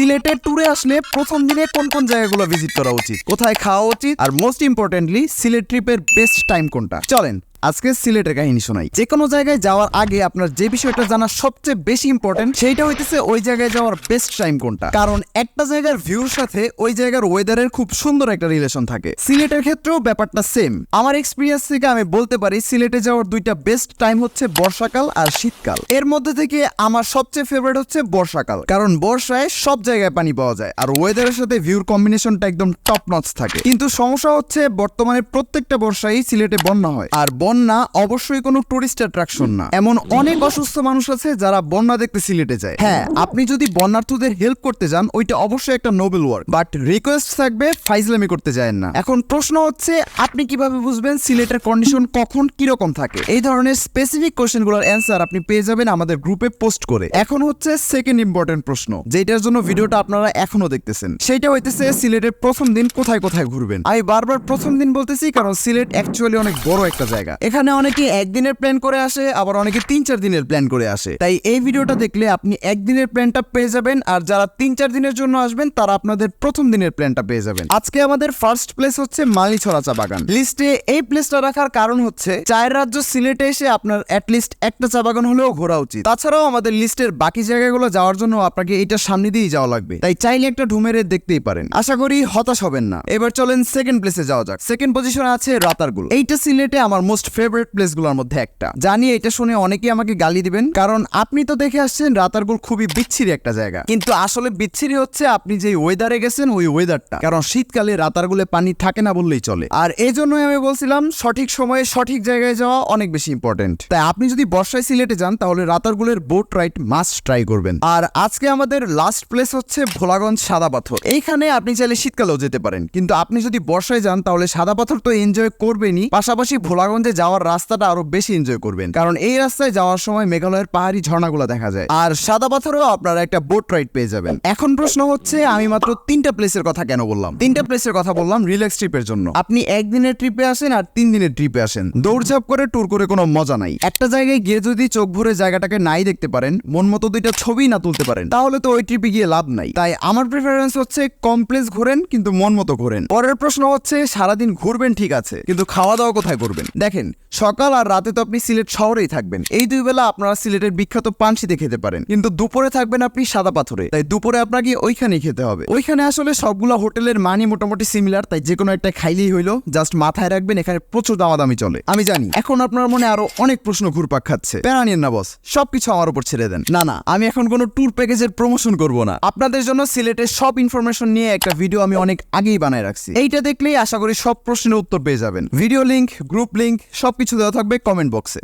সিলেটে ট্যুরে আসলে প্রথম দিনে কোন কোন জায়গাগুলো ভিজিট করা উচিত? কোথায় খাওয়া উচিত? আর মোস্ট ইম্পর্টেন্টলি সিলেট ট্রিপের বেস্ট টাইম কোনটা? চলেন আজকে সিলেটের কাহিনী শোনাই। যে কোনো জায়গায় যাওয়ার আগে আপনার যে বিষয়টা জানা সবচেয়ে বেশি ইম্পর্টেন্ট সেইটা হইতেছে ওই জায়গায় যাওয়ার বেস্ট টাইম কোনটা। কারণ একটা জায়গার ভিউর সাথে ওই জায়গার ওয়েদারের খুব সুন্দর একটা রিলেশন থাকে। সিলেটের ক্ষেত্রেও ব্যাপারটা সেম আমার এক্সপিরিয়েন্স থেকে আমি বলতে পারি, সিলেটে যাওয়ার দুইটা বেস্ট টাইম হচ্ছে বর্ষাকাল আর শীতকাল। এর মধ্যে থেকে আমার সবচেয়ে ফেভারিট হচ্ছে বর্ষাকাল। কারণ বর্ষায় সব জায়গায় পানি পাওয়া যায় আর ওয়েদারের সাথে ভিউর কম্বিনেশনটা একদম টপ নচ থাকে। কিন্তু সমস্যা হচ্ছে, বর্তমানে প্রত্যেকটা বর্ষায় সিলেটে বন্যা হয়। আর বন্যা অবশ্যই কোনো টুরিস্ট অ্যাট্রাকশন না। এমন অনেক অসুস্থ মানুষ আছে যারা বন্যা দেখতে সিলেটে যায়। হ্যাঁ আপনি যদি বন্যার্থদের হেল্প করতে যান, ওইটা অবশ্যই একটা নোবেল ওয়ার্ক বাট রিকোয়েস্ট থাকবে, ফাইজলামি করতে যায় না। এখন প্রশ্ন হচ্ছে, আপনি কীভাবে বুঝবেন সিলেটের কন্ডিশন কখন কীরকম থাকে? এই ধরনের স্পেসিফিক কোশ্চেনগুলোর অ্যান্সার আপনি পেয়ে যাবেন আমাদের গ্রুপে পোস্ট করে। এখন হচ্ছে সেকেন্ড ইম্পর্টেন্ট প্রশ্ন, যেটার জন্য ভিডিওটা আপনারা এখনও দেখতেছেন। সেটা হইতেছে সিলেটের প্রথম দিন কোথায় কোথায় ঘুরবেন। আমি বারবার প্রথম দিন বলতেছি, কারণ সিলেট অ্যাকচুয়ালি অনেক বড় একটা জায়গা। এখানে অনেকে একদিনের প্ল্যান করে আসে, আবার অনেকে তিন চার দিনের প্ল্যান করে আসে। তাই এই ভিডিওটা দেখলে আপনি একদিনের প্ল্যানটা পেয়ে যাবেন, আর যারা তিন চার দিনের জন্য আসবেন, তারা আপনাদের প্রথম দিনের প্ল্যানটা পেয়ে যাবেন। আজকে আমাদের ফার্স্ট প্লেস হচ্ছে মালিছড়া চা বাগান। লিস্টে এই প্লেসটা রাখার কারণ হচ্ছে, চায়ের রাজ্য সিলেটে এসে আপনার অ্যাটলিস্ট একটা চা বাগান হলেও ঘোরা উচিত। তাছাড়াও আমাদের লিস্টের বাকি জায়গাগুলো যাওয়ার জন্য আপনাকে এটা সামনে দিয়েই যাওয়া লাগবে। তাই চাইলে একটা ঢুমেরে দেখতেই পারেন। আশা করি হতাশ হবেন না। এবার চলেন সেকেন্ড প্লেসে যাওয়া যাক। সেকেন্ড পজিশনে আছে রাতারগুল। এইটা সিলেটে আমার মোস্ট ফেভারিট প্লেসগুলোর মধ্যে একটা। জানি এটা শুনে অনেকেই আমাকে গালি দিবেন, কারণ আপনি তো দেখে আসছেন রাতারগুল খুবই বিচ্ছিরি একটা জায়গা। কিন্তু আসলে বিচ্ছিরি হচ্ছে আপনি যে ওয়েদারে গেছেন ওই ওয়েদারটা কারণ শীতকালে রাতারগুলে পানি থাকে না বললেই চলে। আর এই জন্যই আমি বলছিলাম, সঠিক সময়ে সঠিক জায়গায় যাওয়া অনেক বেশি ইম্পর্টেন্ট তাই আপনি যদি বর্ষায় সিলেটে যান, তাহলে রাতারগুলের বোট রাইড মাস্ট ট্রাই করবেন। আর আজকে আমাদের লাস্ট প্লেস হচ্ছে ভোলাগঞ্জ সাদা পাথর। এইখানে আপনি চাইলে শীতকালেও যেতে পারেন। কিন্তু আপনি যদি বর্ষায় যান, তাহলে সাদা পাথর তো এনজয় করবেনই। পাশাপাশি ভোলাগঞ্জে যাওয়ার রাস্তাটা আরও বেশি এনজয় করবেন। কারণ এই রাস্তায় যাওয়ার সময় মেঘালয়ের পাহাড়ি ঝর্ণাগুলো দেখা যায়। আর সাদা পাথরেও আপনারা একটা বোট রাইড পেয়ে যাবেন। এখন প্রশ্ন হচ্ছে, আমি মাত্র তিনটা প্লেসের কথা কেন বললাম? তিনটা প্লেসের কথা বললাম রিল্যাক্স ট্রিপের জন্য। আপনি একদিনের ট্রিপে আসেন আর তিন দিনের ট্রিপে আসেন। দৌড়ঝাঁপ করে ট্যুর করে কোনো মজা নাই। একটা জায়গায় গিয়ে যদি চোখ ভরে জায়গাটাকে নাই দেখতে পারেন, মন মতো দুইটা ছবি না তুলতে পারেন, তাহলে তো ওই ট্রিপে গিয়ে লাভ নাই। তাই আমার প্রেফারেন্স হচ্ছে কমপ্লেক্স ঘোরেন, কিন্তু মন মতো ঘোরেন। পরের প্রশ্ন হচ্ছে, সারাদিন ঘুরবেন ঠিক আছে, কিন্তু খাওয়া দাওয়া কোথায় করবেন? দেখেন সকাল আর রাতে তো আপনি সিলেট শহরেই থাকবেন। এই দুই বেলা আপনারা সিলেটের বিখ্যাত পানসিতে খেতে পারেন। কিন্তু দুপুরে থাকবেন আপনি সাদা পাথরে। তাই দুপুরে আপনাকে ওইখানেই খেতে হবে। ওইখানে আসলে সবগুলো হোটেলের মানি মোটামুটি সিমিলার তাই যে কোনো একটা খাইলেই হইল জাস্ট মাথায় রাখবেন, এখানে প্রচুর দামাদামি চলে। আমি জানি, এখন আপনার মনে আরও অনেক প্রশ্ন ঘুরপাক খাচ্ছে। প্যারা নিয়েন না বস সবকিছু আমার উপর ছেড়ে দেন। না না, আমি এখন কোনো ট্যুর প্যাকেজের প্রমোশন করব না। আপনাদের জন্য সিলেটের সব ইনফরমেশন নিয়ে একটা ভিডিও আমি অনেক আগেই বানায় রাখছি। এইটা দেখলেই আশা করি সব প্রশ্নের উত্তর পেয়ে যাবেন। ভিডিও লিংক গ্রুপ লিংক সবকিছু দেওয়া থাকবে কমেন্ট বক্সে